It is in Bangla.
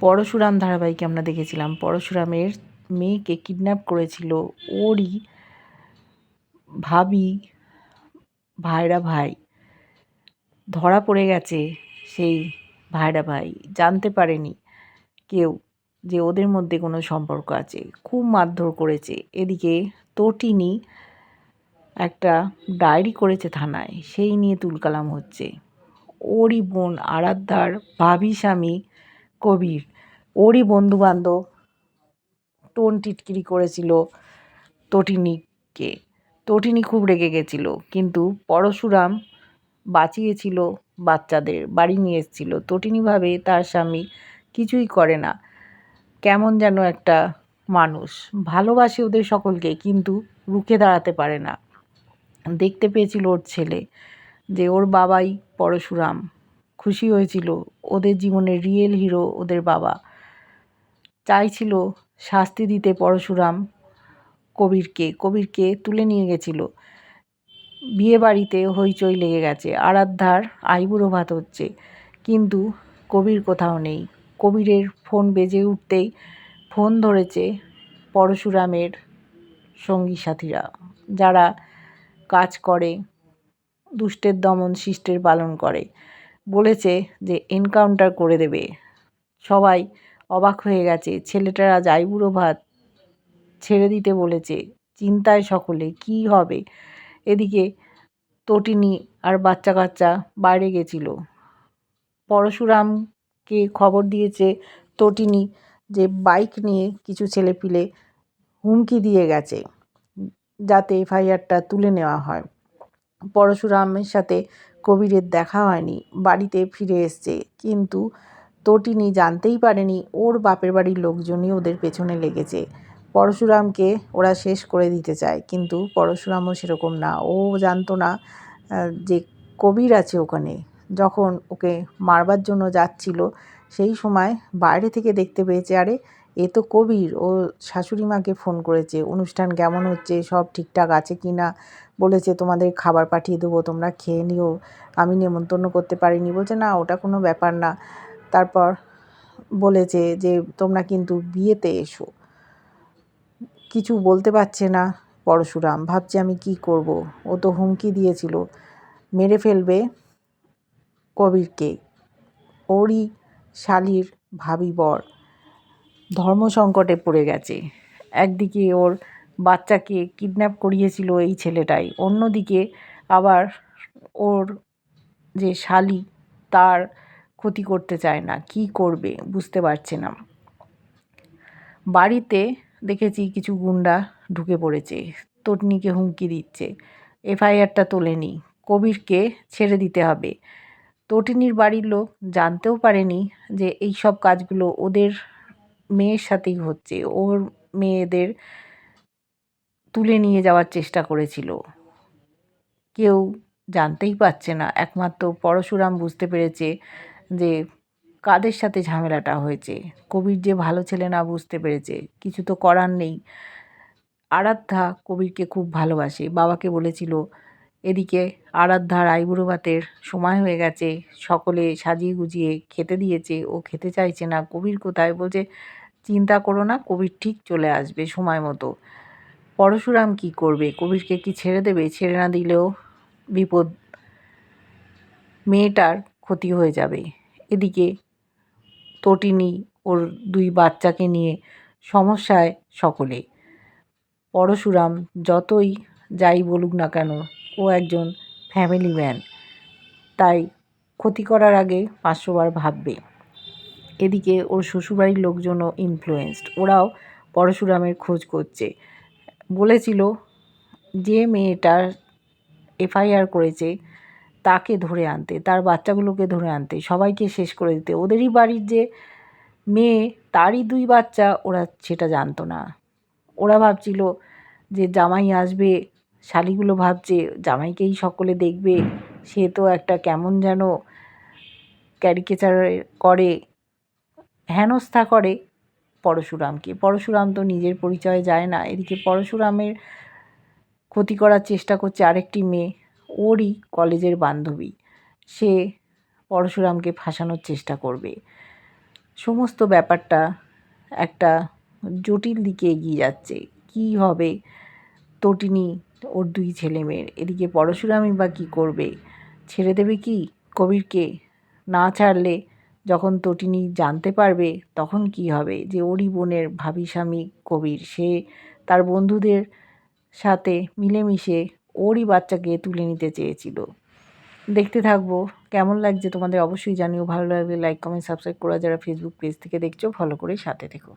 পরশুরাম ধারাবাহিকে আমরা দেখেছিলাম। পরশুরামের মেয়েকে কিডন্যাপ করেছিল ওরই ভাবি, ভাইরা ভাই। ধরা পড়ে গেছে সেই ভাইরা ভাই। জানতে পারেনি কেউ যে ওদের মধ্যে কোনো সম্পর্ক আছে। খুব মারধর করেছে। এদিকে তটিনী একটা ডায়েরি করেছে থানায়। সেই নিয়ে তুলকালাম হচ্ছে। ওরই বোন আরাধ্যার ভাবি স্বামী কবির। ওরই বন্ধুবান্ধব। টোন টিটকিরি করেছিল তটিনীকে। তটিনী খুব রেগে গেছিল, কিন্তু পরশুরাম বাঁচিয়েছিল বাচ্চাদের, বাড়ি নিয়ে এসেছিল। তটিনী ভাবে তার স্বামী কিছুই করে না। কেমন যেন একটা মানুষ। ভালোবাসে ওদের সকলকে, কিন্তু রুখে দাঁড়াতে পারে না। দেখতে পেয়েছিল ওর ছেলে যে ওর বাবাই পরশুরাম। খুশি হয়েছিল ওদের জীবনের রিয়েল হিরো ওদের বাবা। চাইছিল শাস্তি দিতে পরশুরাম কবিরকে। কবিরকে তুলে নিয়ে গেছিল। বিয়ে বাড়িতে হইচই লেগে গেছে। আরাধ্যার আইবুড়ো ভাত হচ্ছে। কিন্তু কবির কোথাও নেই। কবিরের ফোন বেজে উঠতেই ফোন ধরেছে পরশুরামের সঙ্গী সাথীরা, যারা কাজ করে, দুষ্টের দমন শিষ্টের পালন করে। বলেছে যে এনকাউন্টার করে দেবে। সবাই অবাক হয়ে গেছে, ছেলেটার যাই আইবুড়ো ভাত ছেড়ে দিতে বলেছে। চিন্তায় সকলে, কি হবে? এদিকে তটিনী আর বাচ্চা কাচ্চা বাইরে গেছিল। পরশুরামকে খবর দিয়েছে তটিনী যে বাইক নিয়ে কিছু ছেলেপিলে হুমকি দিয়ে গেছে, যাতে এফআইআরটা তুলে নেওয়া হয়। পরশুরামের সাথে কবিরের দেখা হয়নি, বাড়িতে ফিরে এসছে। কিন্তু তটিনী জানতেই পারেনি ওর বাপের বাড়ির লোকজনই ওদের পেছনে লেগেছে। পরশুরামকে ওরা শেষ করে দিতে চায়, কিন্তু পরশুরামও সেরকম না। ও জানতো না যে কবির আছে ওখানে। যখন ওকে মারবার জন্য যাচ্ছিল সেই সময় বাইরে থেকে দেখতে পেয়েছে, আরে, এ তো কবির, ও শাশুড়ি মাকে ফোন করেছে, অনুষ্ঠান কেমন হচ্ছে, সব ঠিকঠাক আছে কি না? বলেছে, তোমাদের খাবার পাঠিয়ে দেবো, তোমরা খেয়ে নিও, আমি নেমন্তন্ন করতে পারিনি। বলছে, না, ওটা কোনো ব্যাপার না। তারপর বলেছে যে, তোমরা কিন্তু বিয়েতে এসো। কিছু বলতে পারছে না পরশুরাম, ভাবছে আমি কি করব? ও তো হুমকি দিয়েছিল, মেরে ফেলবে কবিরকে। ওরই শালির ভাবি বর। ধর্ম সংকটে পড়ে গেছে। একদিকে ওর বাচ্চাকে কিডন্যাপ করিয়েছিল এই ছেলেটাই, অন্যদিকে আবার ওর যে শালি, তার ক্ষতি করতে চায় না। কি করবে বুঝতে পারছে না। বাড়িতে দেখেছি কিছু গুন্ডা ঢুকে পড়েছে। তটনিকে হুমকি দিচ্ছে। এফআইআরটা তোলেনি। কবিরকে ছেড়ে দিতে হবে। তটিনীর বাড়ির লোক জানতেও পারেনি যে এই সব কাজগুলো ওদের মেয়ের সাথেই হচ্ছে। ওর মেয়েদের তুলে নিয়ে যাওয়ার চেষ্টা করেছিল। কেউ জানতেই পারছে না। একমাত্র পরশুরাম বুঝতে পেরেছে যে কাদের সাথে ঝামেলাটা হয়েছে। কবির যে ভালো ছেলে না বুঝতে পেরেছে। কিছু তো করার নেই। আরাধ্যা কবিরকে খুব ভালোবাসে। বাবাকে বলেছিল এদিকে আরাধ্যার আইবুড়ো ভাতের সময় হয়ে গেছে। সকলে সাজিয়ে গুজিয়ে খেতে দিয়েছে। ও খেতে চাইছে না। কবির কোথায়? বলছে, চিন্তা করো না, কবির ঠিক চলে আসবে সময় মতো। পরশুরাম কি করবে? কবিরকে কি ছেড়ে দেবে? ছেড়ে না দিলেও বিপদ, মেয়েটার ক্ষতি হয়ে যাবে। এদিকে তটিনী ওর দুই বাচ্চাকে নিয়ে সমস্যায় সকলে। পরশুরাম যতই যাই বলুক না কেন ও একজন ফ্যামিলি ম্যান তাই ক্ষতি করার আগে পাঁচশোবার ভাববে। এদিকে ওর শ্বশুরবাড়ির লোকজনও ইনফ্লুয়েসড ওরাও পরশুরামের খোঁজ করছে। বলেছিল যে মেয়েটার এফআইআর করেছে তাকে ধরে আনতে, তার বাচ্চাগুলোকে ধরে আনতে, সবাইকে শেষ করে দিতে। ওদেরই বাড়ির যে মেয়ে, তারই দুই বাচ্চা, ওরা সেটা জানতো না। ওরা ভাবছিল যে জামাই আসবে শালিগুলো ভাবছে, জামাইকেই সকলে দেখবে, সে তো একটা কেমন যেন ক্যারিকেচার করে, হেনস্থা করে। পরশুরামকে। পরশুরাম তো নিজের পরিচয়ে যায় না। এদিকে পরশুরামের ক্ষতি করার চেষ্টা করছে আরেকটি মেয়ে, ওরই কলেজের বান্ধবী। সে পরশুরামকে ফাঁসানোর চেষ্টা করবে। সমস্ত ব্যাপারটা একটা জটিল দিকে এগিয়ে যাচ্ছে। কি হবে? তটিনী ওর দুই ছেলে মেয়ের। এদিকে পরশুরামই বা কী করবে? ছেড়ে দেবে কি? কবিরকে না ছাড়লে যখন তটিনী জানতে পারবে তখন কি হবে? যে ওরই বোনের ভাবি স্বামী কবির। সে তার বন্ধুদের সাথে মিলেমিশে ওরই বাচ্চাকে তুলে নিতে চেয়েছিল। দেখতে থাকব। কেমন লাগছে তোমাদের অবশ্যই জানিও। ভালো লাগলে লাইক কমেন্ট সাবস্ক্রাইব করা যারা ফেসবুক পেজ থেকে দেখছ ফলো করে সাথে থেকো।